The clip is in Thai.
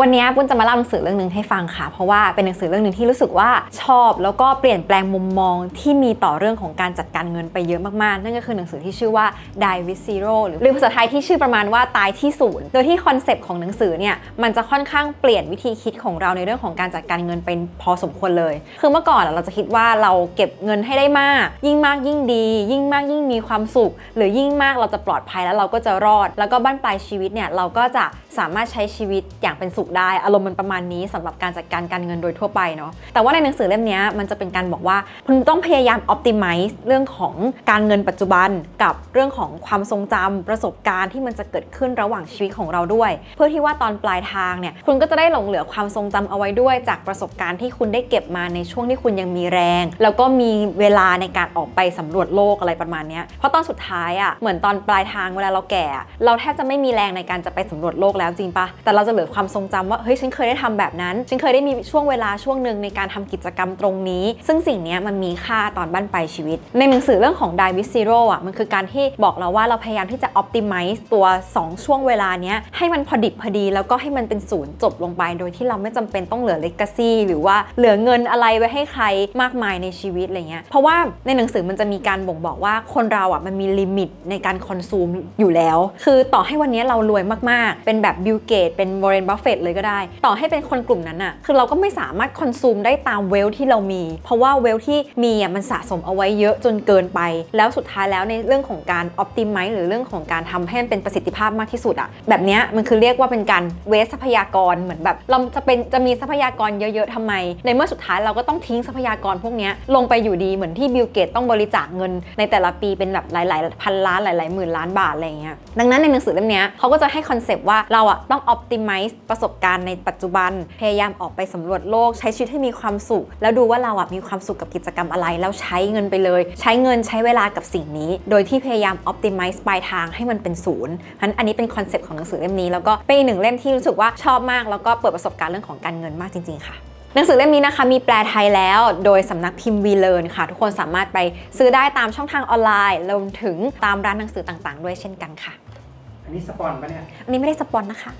วันนี้ปุ้นจะมาเล่าหนังสือเรื่องหนึ่งให้ฟังค่ะ เพราะว่าเป็นหนังสือเรื่องหนึ่งที่รู้สึกว่าชอบ แล้วก็เปลี่ยนแปลงมุมมองที่มีต่อเรื่องของการจัดการเงินไปเยอะมากๆ นั่นก็คือหนังสือที่ชื่อว่า Die with Zero หรือภาษาไทยที่ชื่อประมาณว่าตายที่ศูนย์โดยที่คอนเซปต์ของหนังสือเนี่ยมันจะค่อนข้างเปลี่ยนวิธีคิดของเราในเรื่องของการจัดการเงินเป็นพอสมควรเลย คือเมื่อก่อนเราจะคิดว่าเราเก็บเงินให้ได้มาก ยิ่งมากยิ่งดี ยิ่งมากยิ่งมีความสุข หรือยิ่งมากเราจะปลอดภัยแล้วเราก็จะรอด แล้วก็บั้นปลายชีวิตเนี่ยเราก็จะสามารถใช้ชีวิตอย่างเป็นสุขได้ อารมณ์มันประมาณนี้สำหรับการจัดการการเงินโดยทั่วไปเนาะแต่ว่าในหนังสือเล่มนี้มันจะเป็นการบอกว่า คุณต้องพยายาม optimize เรื่องของการเงินปัจจุบันกับเรื่องของความทรงจำประสบการณ์ที่มันจะเกิดขึ้นระหว่างชีวิตของเราด้วย เพื่อที่ว่าตอนปลายทางเนี่ยคุณก็จะได้หลงเหลือความทรงจำเอาไว้ด้วย จากประสบการณ์ที่คุณได้เก็บมาในช่วงที่คุณยังมีแรง แล้วก็มีเวลาในการออกไปสำรวจโลกอะไรประมาณนี้เพราะตอนสุดท้ายอะ่ะเหมือนตอนปลายทางเวลาเราแก่ เราแทบจะไม่มีแรงในการจะไปสำรวจโลกแล้วจริงปะแต่เราจะเหลือความทรงจำว่าเฮ้ยฉันเคยได้ทำแบบนั้น ฉันเคยได้มีช่วงเวลาช่วงหนึ่งในการทำกิจกรรมตรงนี้ ซึ่งสิ่งนี้มันมีค่าตอนบั้นปลายชีวิต ในหนังสือเรื่องของ Die with Zero อะมันคือการที่บอกเราว่าเราพยายามที่จะ optimize ตัว 2 ช่วงเวลาเนี้ยให้มันพอดิบพอดี แล้วก็ให้มันเป็นศูนย์จบลงไป โดยที่เราไม่จำเป็นต้องเหลือ legacy หรือว่าเหลือเงินอะไรไว้ให้ใครมากมายในชีวิตอะไรเงี้ยเพราะว่าในหนังสือมันจะมีการบ่งบอกว่าคนเราอะมันมีลิมิตในการคอนซูมอยู่แล้ว คือต่อให้วันนี้เรารวยมากๆ เป็นแบบบิลเกตเป็นวอร์เรนบัฟเฟตเลยก็ได้ ต่อให้เป็นคนกลุ่มนั้นอะคือเราก็ไม่สามารถคอนซูมได้ตามเวลที่เรามี เพราะว่าเวลที่มีอะมันสะสมเอาไว้เยอะจนเกินไป แล้วสุดท้ายแล้วในเรื่องของการ optimize หรือเรื่องของการทำให้มันเป็นประสิทธิภาพมากที่สุดอะแบบเนี้ยมันคือเรียกว่าเป็นการเวสทรัพยากรเหมือนแบบ เราจะเป็นจะมีทรัพยากรเยอะๆทำไม ในเมื่อสุดท้ายเราก็ต้องทิ้งทรัพยากรพวกนี้ลงไปอยู่ดีเหมือนที่บิลเกตต้องบริจาคเงิน ในแต่ละปีเป็นแบบหลายๆพันล้านหลายๆหมื่นล้านบาทอะไรเงี้ยดังนั้นในหนังสือเล่มเนี้ยเขาก็จะให้คอนเซปต์ว่าเราอะต้อง optimize ประสบการณ์ในปัจจุบัน พยายามออกไปสำรวจโลก ใช้ชีวิตให้มีความสุข แล้วดูว่าเราอะมีความสุขกับกิจกรรมอะไร แล้วใช้เงินไปเลย ใช้เงินใช้เวลากับสิ่งนี้ โดยที่พยายาม optimize ปลายทางให้มันเป็นศูนย์เพราะฉะนั้นอันนี้เป็นคอนเซปต์ของหนังสือเล่มนี้แล้วก็เป็นอีกหนึ่งเล่มที่รู้สึกว่าชอบมาก แล้วก็เปิดประสบการณ์เรื่องของการเงินมากจริงๆค่ะหนังสือเล่มนี้นะคะมีแปลไทยแล้ว โดยสำนักพิมพ์วีเลนค่ะ ทุกคนสามารถไปซื้อได้ตามช่องทางออนไลน์รวมถึงตามร้านหนังสือต่างๆ ด้วยเช่นกันค่ะ อันนี้สปอนปะเนี่ย อันนี้ไม่ได้สปอนนะคะ